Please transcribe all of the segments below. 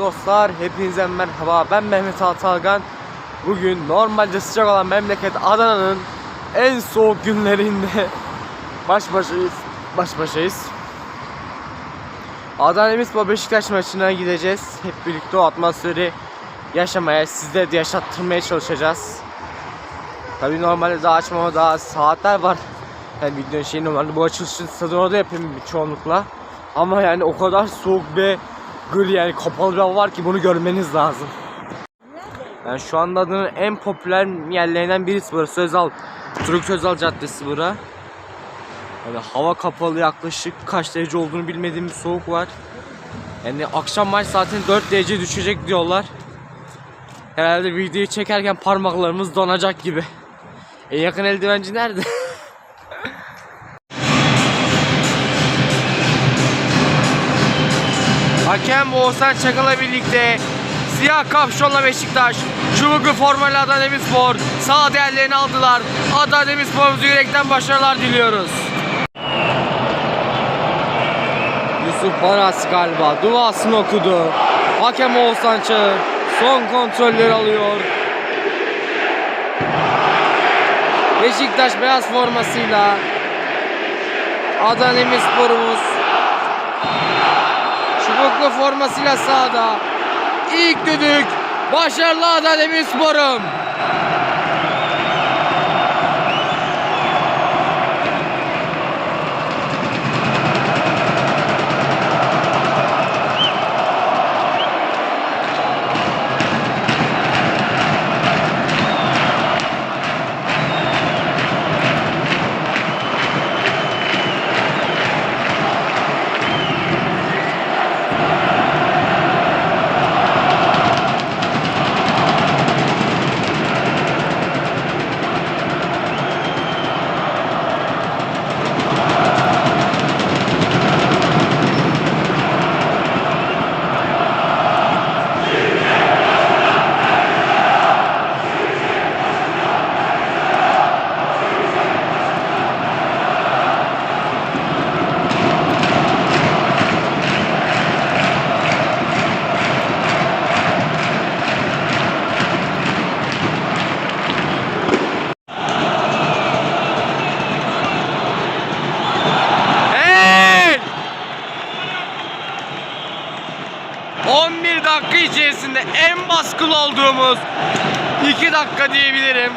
dostlar, hepinize merhaba. Ben Mehmet Altalgan. Bugün normalde sıcak olan memleket Adana'nın en soğuk günlerinde baş başayız. Baş başayız. Adana Demirspor Beşiktaş maçına gideceğiz. Hep birlikte o atmosferi yaşamaya, sizlere de yaşattırmaya çalışacağız. Tabii normalde daha açmama daha saatler var. Yani videonun şeyi normalde bu açılışın stadın orada yapayım çoğunlukla. Ama yani o kadar soğuk ve gri yani kapalı bir hava var ki bunu görmeniz lazım. Yani şu anda Adana'nın en popüler yerlerinden birisi burası Özal. Türk Özal Caddesi bura. Yani hava kapalı yaklaşık kaç derece olduğunu bilmediğim bir soğuk var. Yani akşam maç saatini 4 derece düşecek diyorlar. Herhalde videoyu çekerken parmaklarımız donacak gibi. En yakın eldivenci nerede? Hakem Oğuzhan Çakıl'la birlikte siyah kapşonla Beşiktaş, çubuklu formayla Adana Demirspor sağ değerlerini aldılar. Adana Demirspor'umuza yürekten başarılar diliyoruz. Yusuf Baras galiba duasını okudu. Hakem Oğuzhan Çağır son kontrolleri alıyor. Beşiktaş beyaz formasıyla Adana Demirspor'umuz Çubuklu formasıyla sahada. İlk düdük. Başarılı Adana Demirspor'um. Baskılı olduğumuz 2 dakika diyebilirim.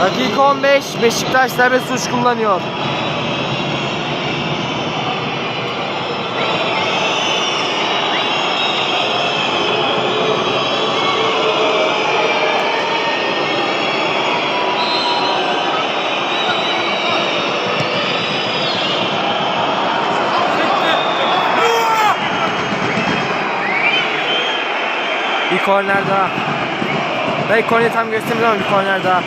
Dakika 15 Beşiktaş serbest suç kullanıyor. Korner daha. Belki korneri tam göstermez ama bir korner daha.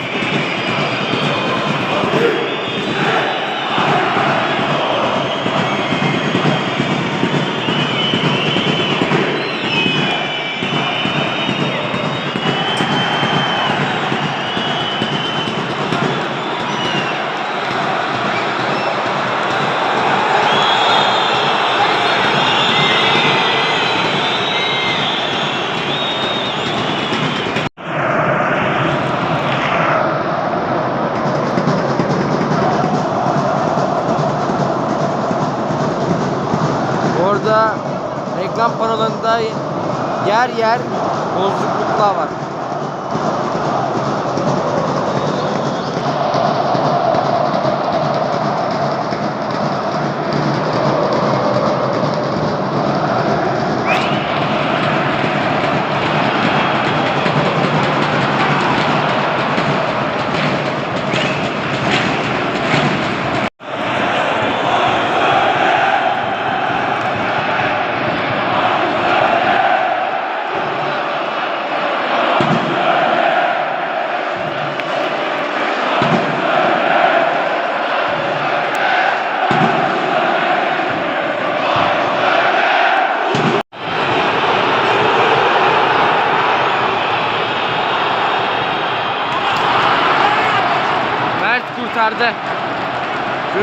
Panolarında yer yer bozukluklar var.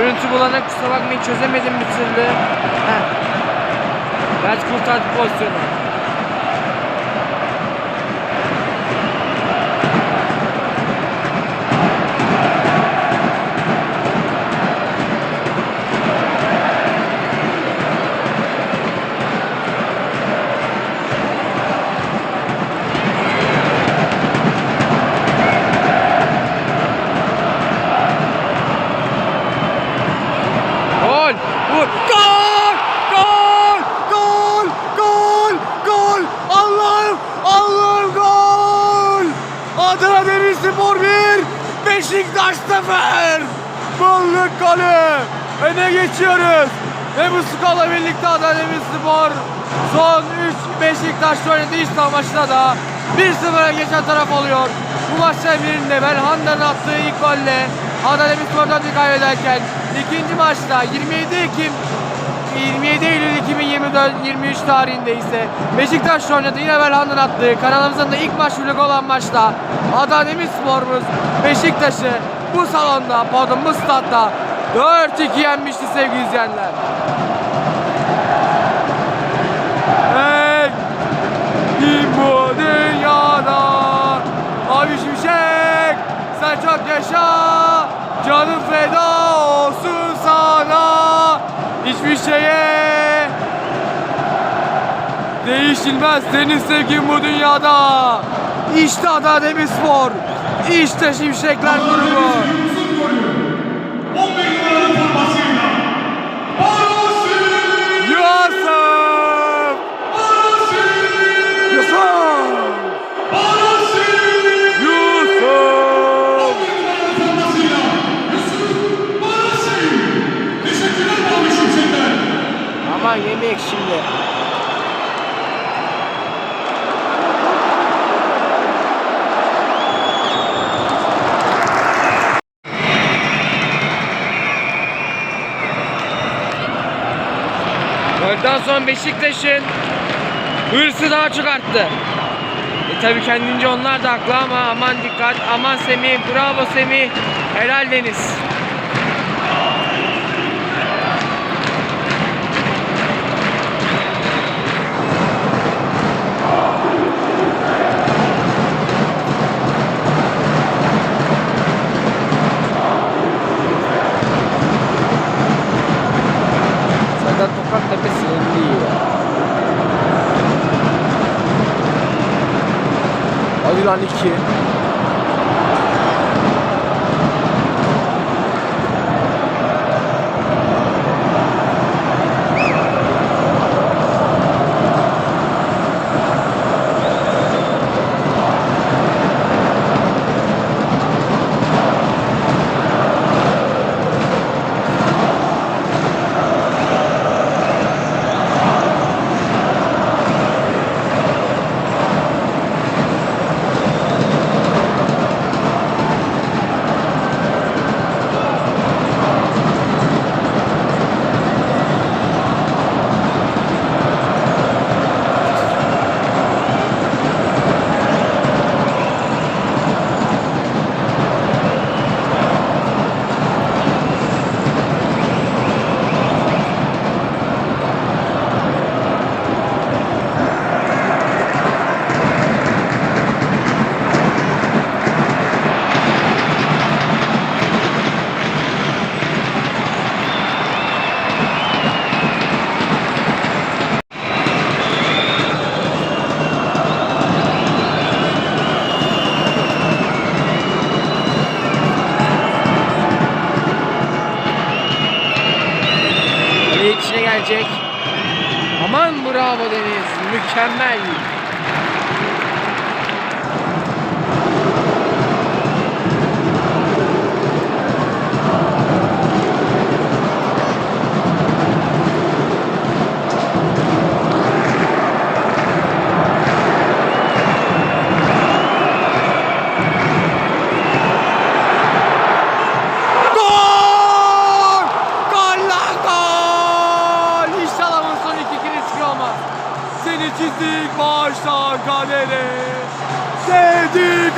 Görüntü bulanık kusura bakmayın çözemedim bir türlü. Heh. Mert kurtardı pozisyonu. Golü! Öne geçiyoruz. Ve bu skorla birlikte Adana Demirspor son 3 Beşiktaş'ta oynadığı İstanbul maçında da 1-0'a geçen taraf oluyor. Bu maçların birinde Belhanda'nın attığı ilk golle Adana Demirspor'dan kaybederken ikinci maçta 27 Ekim 27 Eylül 2024 23 tarihinde ise Beşiktaş'ta oynadı yine Belhanda'nın attığı kanalımızın da ilk vlogu olan maçta Adana Demirspor'umuz Beşiktaş'ı bu salonda pardon bu statta 4-2 yenmişti sevgili izleyenler. Hey! Bu dünyada? Abi Şimşek! Sen çok yaşa! Canım feda olsun sana! Hiçbir şeye değişilmez senin sevgin bu dünyada. İşte Adana Demirspor. İşte Şimşekler grubu. Sonra Beşiktaş'ın hırsı daha çok arttı. E tabi kendince onlar da haklı ama aman dikkat, aman Semih, bravo Semih, helal Deniz. Milan 2,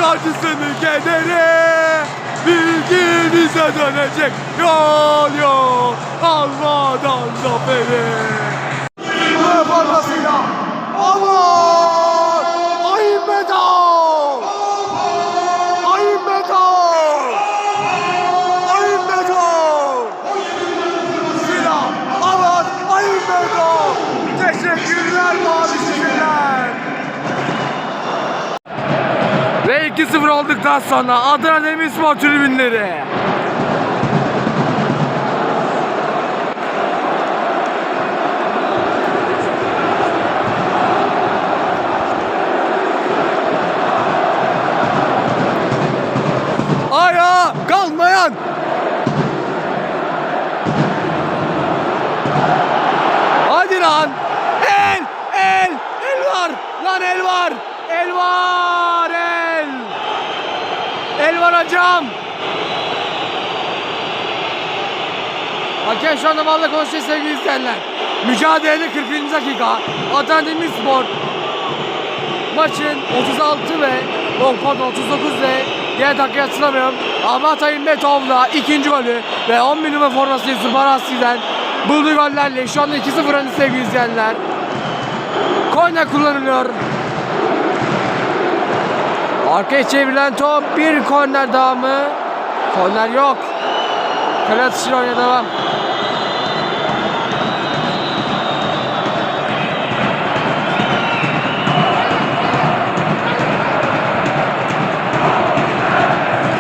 acısını kedere. bilginize dönecek yol yol almadan zaferi. Ve formasıyla 2-0 olduktan sonra Adana Demirspor tribünleri. Ayağa kalmayan Hadi lan! El! El! El var! Lan el var! El var! El! El var hocam! Hakem şu anda valla konuşuyor sevgili izleyenler. Mücadelede 41. dakika. Adana Demirspor maçın 36 ve oh, pardon 39 ve diğer dakika hatırlamıyorum. Amatay İmbetov'la ikinci golü ve 10 bin numara forması Zıbarasi'den bulduğu gollerle şu anda 2-0 önde sevgili izleyenler. Korner kullanılıyor. Arkaya çevrilen top bir korner daha mı? Korner yok. Kale atışıyla oyuna devam.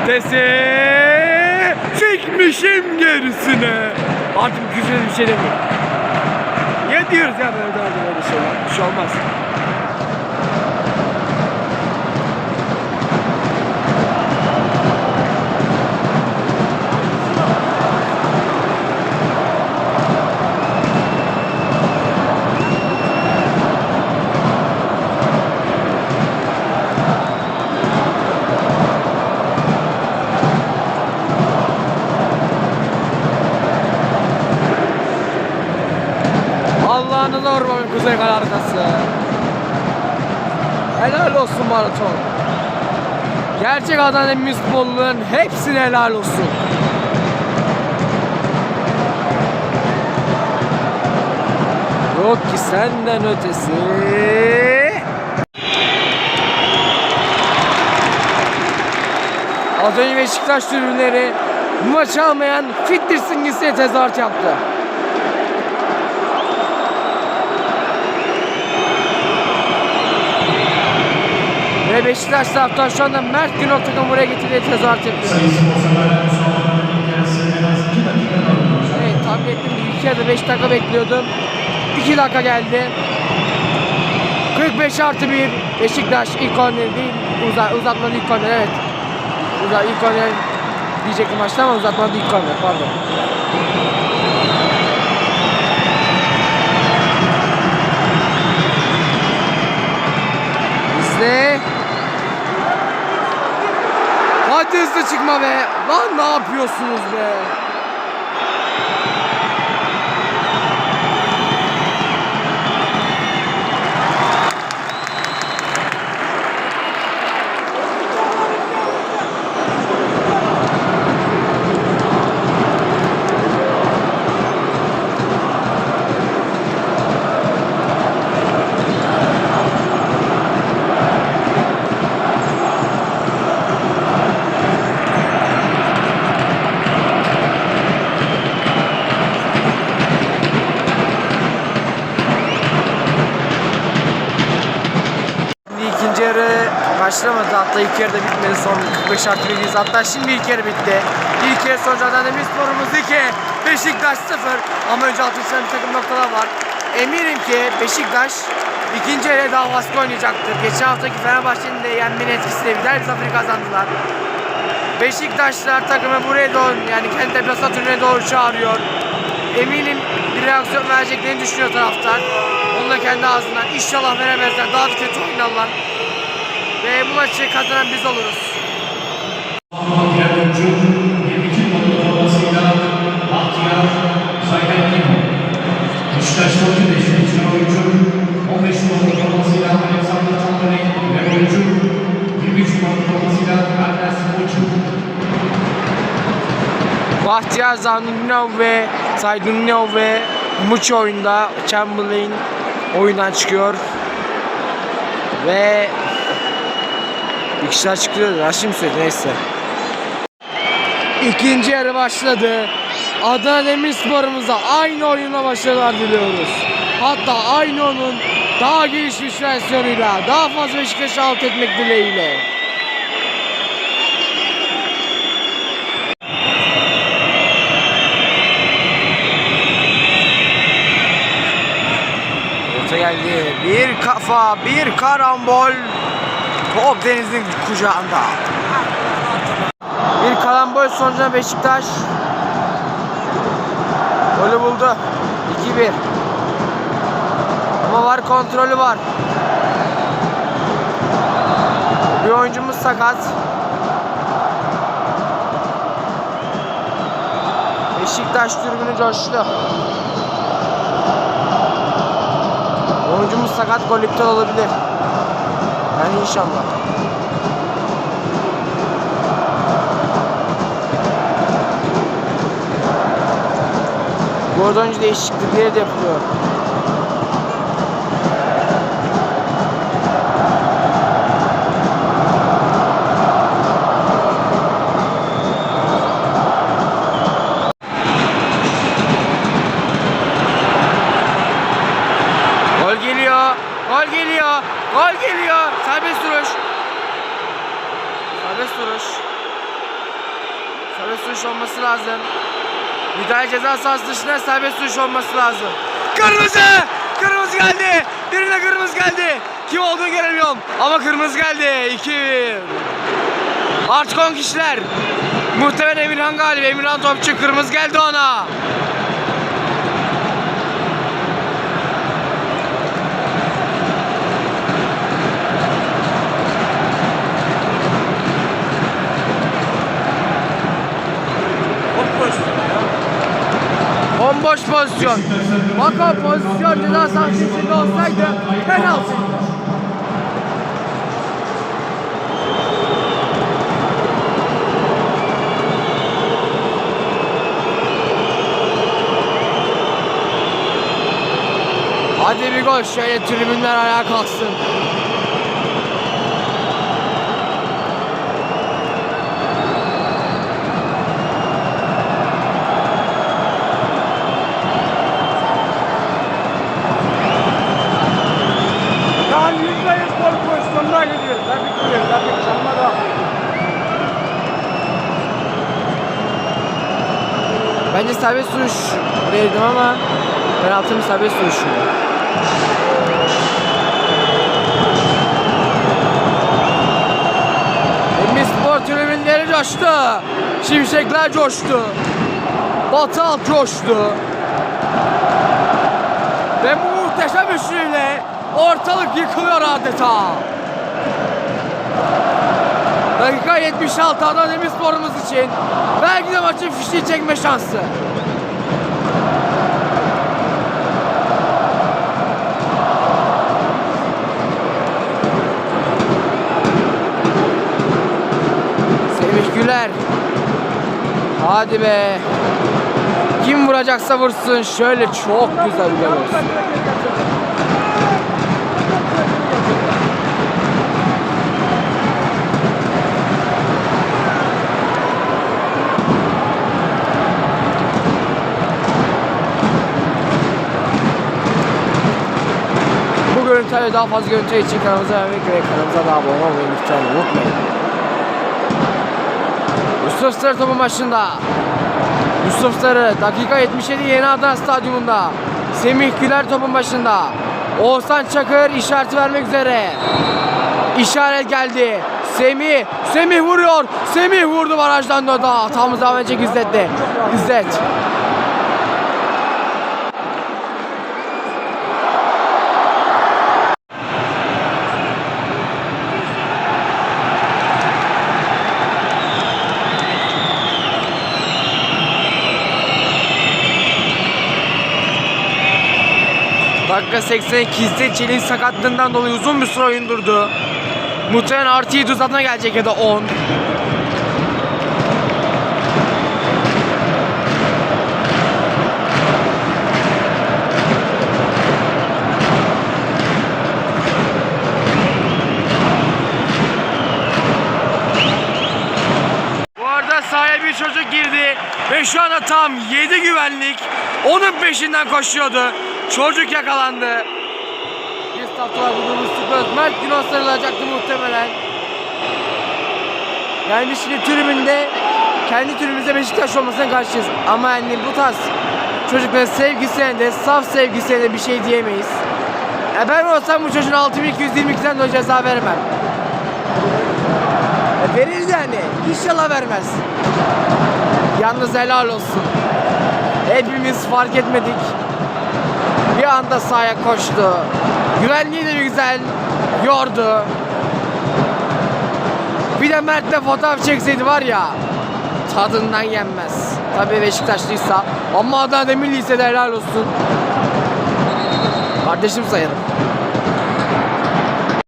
Dese çekmişim gerisine. Artık güzel bir şey demiyorum. Ne diyoruz ya böyle daha da böyle şey var. Bir şey olmaz. Maraton. Gerçek Adana Demirsporluların hepsine helal olsun. Yok ki senden ötesi. Az önce Beşiktaş tribünleri bu maçı almayan Fittirsin gitsin tezahürat yaptı. Ve Beşiktaş taraftar şu anda Mert Günok takımı buraya getirdiği tezahürat yapıyor. Evet tahmin ettim gibi iki ya da 5 dakika bekliyordum. 2 dakika geldi. 45 artı 1 Beşiktaş ilk korneri değil uza, uzatmadı ilk korner evet. Uza, ilk korner diyecektim maçta ama uzatmadı ilk korner pardon. İzle. Hadi hızlı çıkma be. Lan ne yapıyorsunuz be? Başlamadı. Hatta ilk yarıda bitmedi. Son 45 artı biriyiz. Hatta şimdi ilk yarı bitti. İlk yarı sonucu Adana Demirspor'umuz 2. Beşiktaş 0. Ama önce çizen bir takım noktalar var. Eminim ki Beşiktaş ikinci yarıya daha baskı oynayacaktır. Geçen haftaki Fenerbahçe'nin de yenmenin etkisiyle bir derbi zaferi kazandılar. Beşiktaşlar takımı buraya doğru yani kendi deplasman tribüne doğru çağırıyor. Eminim bir reaksiyon vereceklerini düşünüyor taraftar. Onu da kendi ağzından. İnşallah veremezler. Daha da kötü oynarlar. Ve bu maçı kazanan biz oluruz. Diğer oyuncu 22 numaralı formasıyla Bahtiyar Zaydenkin. Beşiktaş Spor'un 5. oyuncu 15 numaralı formasıyla Alexander Tanrı'nın ve oyuncu 23 numaralı formasıyla Ernest Koçu. Bahtiyar Zanunov ve Saydunov ve Muç oyunda Chamberlain oyundan çıkıyor. Ve bir kişiler çıkıyor. Raşim söyledi neyse. İkinci yarı başladı. Adana Demirspor'umuza aynı oyuna başarılar diliyoruz. Hatta aynı onun daha gelişmiş versiyonuyla daha fazla Beşiktaş'ı alt etmek dileğiyle. Orta geldi. Bir kafa, bir karambol. Top denizin kucağında. Bir karambol sonucunda Beşiktaş golü buldu. 2-1. Ama var kontrolü var. Bir oyuncumuz sakat. Beşiktaş tribünü coştu. Oyuncumuz sakat gol iptal olabilir. Yani inşallah. Bu arada oyuncu değişiklikleri de yapılıyor. Müdahale ceza sahası dışında serbest duruş olması lazım. Kırmızı! Kırmızı geldi. Birine kırmızı geldi. Kim olduğunu göremiyorum. Ama kırmızı geldi. 2-1. Artık 10 kişiler. Muhtemelen Emirhan galiba. Emirhan Topçu kırmızı geldi ona. Bomboş pozisyon. Bak o pozisyon ceza sahasında olsaydı penaltı. Hadi bir gol şöyle tribünler ayağa kalksın. Bence serbest duruş verdim ama penaltı mı serbest duruş mu? Emmi Spor tribünleri coştu. Şimşekler coştu. Batı halk coştu. Ve bu muhteşem üçlüyle ortalık yıkılıyor adeta. Dakika 76 Adana Demirspor'umuz için belki de maçın fişini çekme şansı. Semih Güler. Hadi be. Kim vuracaksa vursun. Şöyle çok güzel bir gol olsun. Bu görüntüleri daha fazla görüntü için kanalımıza abone ve kanalımıza da abone olmayı lütfen unutmayın. Yusuf Sarı topun başında. Yusuf Sarı dakika 77 Yeni Adana Stadyumunda. Semih Güler topun başında. Oğuzhan Çakır işareti vermek üzere. İşaret geldi. Semih, Semih vuruyor. Semih vurdu barajdan da. Hatamız devam edecek İzzet'te. İzzet. dakika 82'de Çelik'in sakatlığından dolayı uzun bir süre oyun durdu. Muhtemelen artı 7 uzatma gelecek ya da 10. Bu arada sahaya bir çocuk girdi ve şu anda tam 7 güvenlik onun peşinden koşuyordu. Çocuk yakalandı. Bir staftalar bulduğumuz Spurs. Mert Günok sarılacaktı muhtemelen. Yani şimdi tribünde kendi tribümüzde Beşiktaş olmasına karşıyız. Ama yani bu tarz çocukların sevgisine de saf sevgisine de bir şey diyemeyiz. E ben olsam bu çocuğun 6222'den dolayı ceza vermem. E verir yani. İnşallah vermez. Yalnız helal olsun. Hepimiz fark etmedik. Bir anda sahaya koştu. Güvenliği de bir güzel yordu. Bir de Mert'le fotoğraf çekseydi var ya tadından yenmez. Tabii Beşiktaşlıysa ama Adana Demirliyse de helal olsun. Kardeşim sayarım.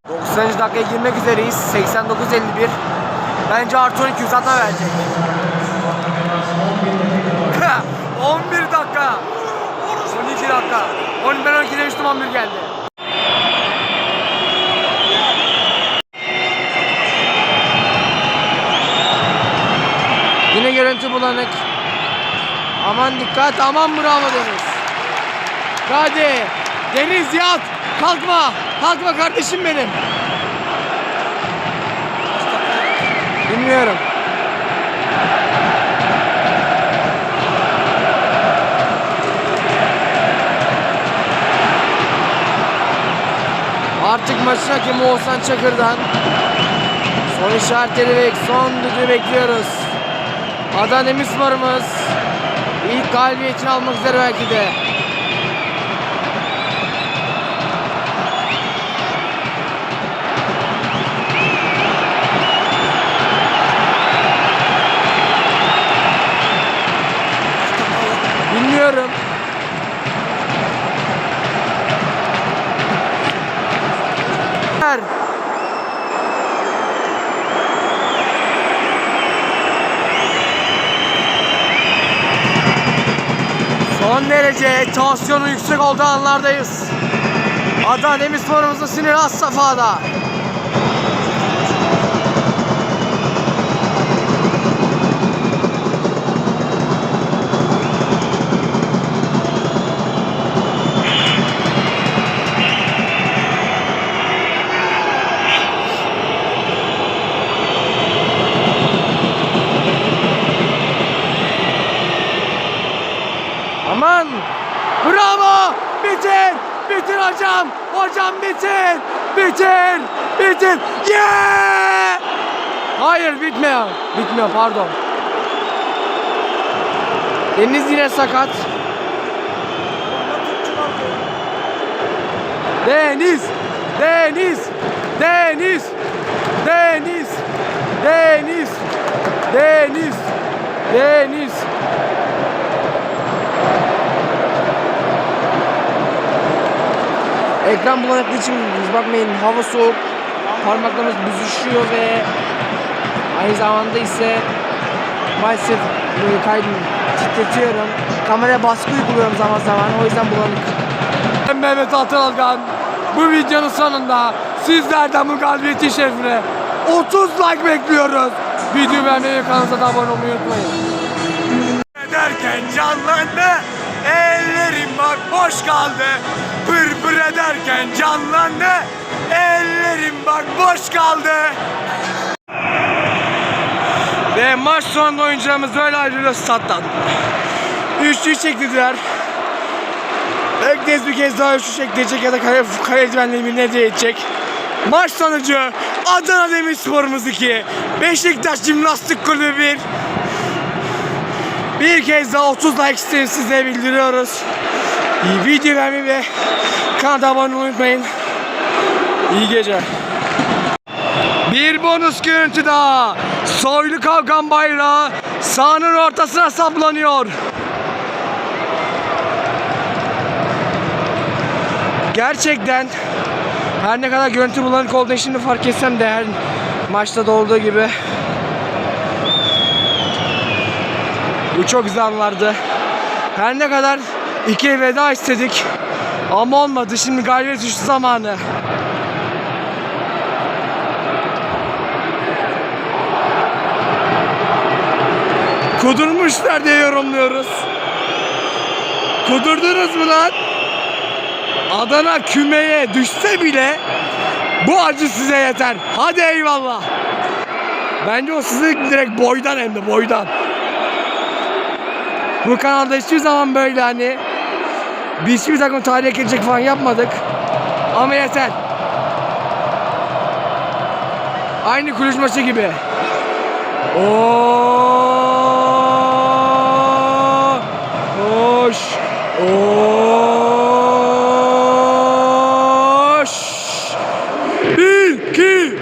90. dakikaya girmek üzereyiz. 89-51. Bence artı 12 uzatma verecek. 11 dakika. 12 dakika. 10 ben 12 demiştim 11 geldi. Yine görüntü bulanık. Aman dikkat, aman bravo Deniz. Hadi. Deniz yat. Kalkma. Kalkma kardeşim benim. Bilmiyorum. Artık maçın hakemi Oğuzhan Çakır'dan son işaretleri ve son düdüğü bekliyoruz. Adana Demirspor'umuz ilk galibiyetini almak üzere belki de. Derece tansiyonu yüksek olduğu anlardayız. Adana Demirspor'umuzun siniri az safhada. Aman! Bravo! Bitir! Bitir hocam! Bitir! Bitir! Bitir! Yeah! Hayır bitmiyor. Bitmiyor pardon. Deniz yine sakat. Deniz! Deniz! Deniz! Deniz! Deniz! Deniz! Deniz! Ekran bulanıklığı için biz bakmayın hava soğuk. Parmaklarımız büzüşüyor ve aynı zamanda ise maalesef böyle kaydım titretiyorum. Kameraya baskı uyguluyorum zaman zaman o yüzden bulanık. Ben Mehmet Atalgan. Bu videonun sonunda sizlerden bu galibiyetin şerefine 30 like bekliyoruz. Videoyu beğenmeyi kanalımıza da abone olmayı unutmayın. Ederken canlandı Ellerim bak boş kaldı Pır pır ederken canlandı. Ellerim bak boş kaldı. Ve maç sonunda oyuncularımız böyle ayrılıyor stat'tan Üçlü çektiler. Kez bir kez daha üçlü çekilecek ya da kale, kaleci benliğimi ne diyecek? Maç sonucu Adana Demirspor'umuz 2 Beşiktaş Jimnastik Kulübü 1 bir kez daha 30 like isteği size bildiriyoruz. Video beğenmeyi ve kanala abone olmayı unutmayın. İyi geceler. Bir bonus görüntü daha. Soylu kavgan bayrağı sahanın ortasına saplanıyor. Gerçekten her ne kadar görüntü bulanık olduğunu şimdi fark etsem de her maçta da olduğu gibi Bu çok güzel anlardı. Her ne kadar ikiye veda istedik ama olmadı. Şimdi galibiyet düştü zamanı. Kudurmuşlar diye yorumluyoruz. Kudurdunuz mu lan? Adana kümeye düşse bile bu acı size yeter. Hadi eyvallah. Bence o sizi direkt boydan hem de boydan. Bu kanalda hiçbir zaman böyle hani biz hiçbir takım tarihe geçecek falan yapmadık. Ama yeter. Aynı kulüş maçı gibi. Oo! Hoş. Hoş. Bir, iki,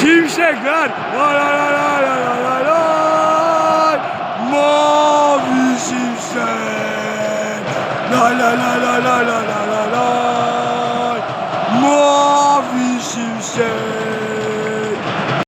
şimşekler. La la لا لا لا لا لا